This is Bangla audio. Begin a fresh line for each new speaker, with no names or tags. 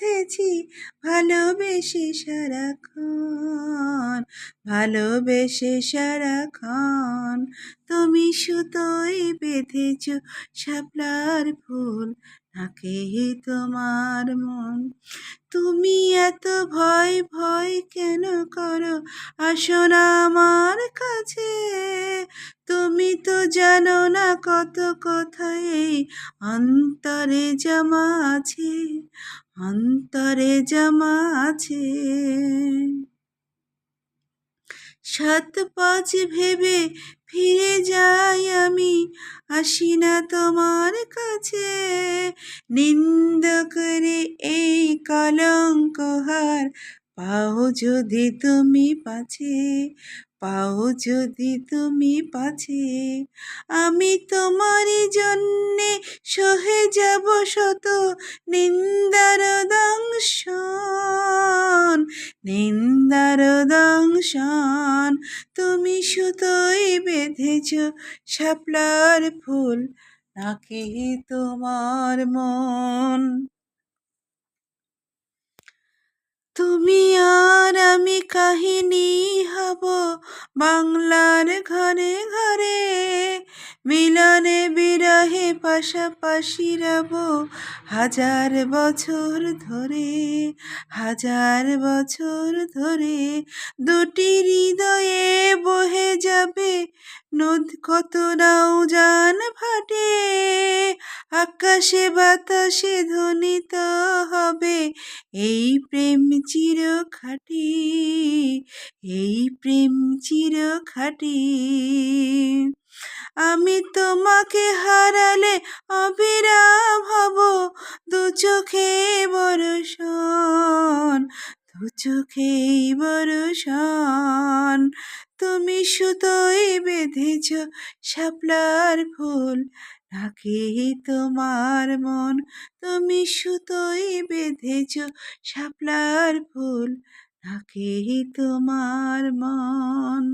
বেঁধেছি, ভালোবেসে সারা সারাক্ষণ, ভালোবেসে সারা সারাক্ষণ। তুমি সুতোয় বেঁধেছ শাপলার ফুল, নাকি তোমার মন। তুমি এত ভয় ভয় কেন করো? আসো না আমার কাছে। তুমি তো জানো না কত কথাই এই অন্তরে জমা আছে। অন্তরে জমা আছে সাত পাঁচ ভেবে ফিরে যাই আমি, আসি না তোমার কাছে। নিন্দ করে এই কলঙ্ক হার পাও যদি তুমি পাছে, পাও যদি তুমি পাছে। আমি তোমারই জন্যে সহে যাব শত নিন্দার দংশন তুমি সুতোই বেঁধেছ শাপলার ফুল, নাকি তোমার মন? তুমি আর আমি কাহিনী হব বাংলার ঘরে ঘরে মিলনে বিরহে পাশাপাশি রব হাজার বছর ধরে, হাজার বছর ধরে দুটি হৃদয়ে বহে যাবে। নদ কত নাও জান ফাটে আকাশে বাতাসে ধ্বনিত হবে। এই প্রেম চির খাটি এই প্রেম চির খাটি আমি তোমাকে হারালে অবিরাম হব। দু চোখে বরষণ, দু চোখে বরষণ। তুমি সুতোই বেঁধেছ শাপলার ফুল নাকি তোমার মন তুমি সুতোই বেঁধেছ শাপলার ফুল নাকি তোমার মন।